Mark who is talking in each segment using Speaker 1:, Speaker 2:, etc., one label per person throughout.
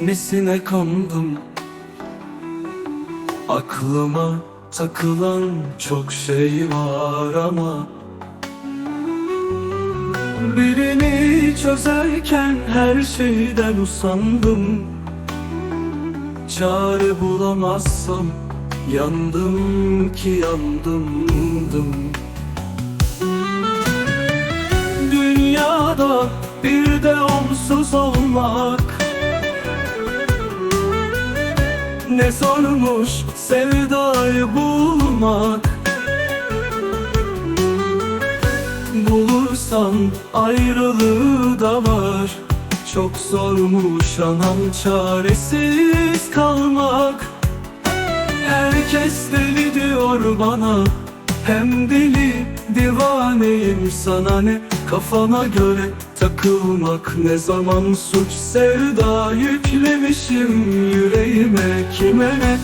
Speaker 1: nesine kandım? Aklıma takılan çok şey var ama Birini çözerken her şeyden usandım. Çare bulamazsam yandım ki yandımdım Dünyada bir de onsuz olmak. Ne zormuş sevdayı bulmak. Bulursan ayrılığı da var. Çok zormuş anam çaresiz kalmak. Herkes deli diyor bana Hem deli divaneyim sana ne? Kafama göre takılmak ne zaman suç? Sevda yüklemişim yüreğime kime ne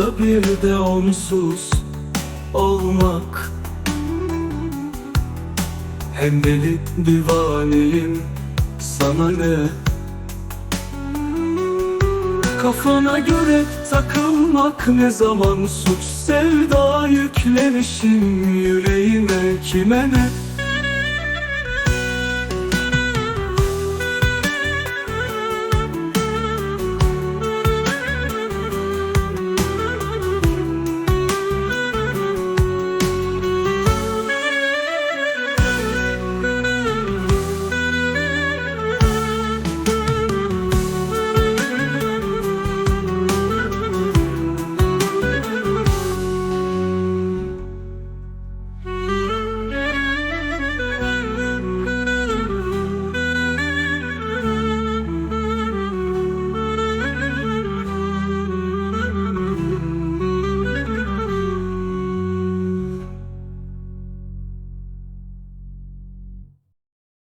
Speaker 1: Dünyada bir de onsuz olmak. Hem deli divaneyim sana ne? Kafana göre takılmak ne zaman suç? Sevda yüklemişim yüreğime kime ne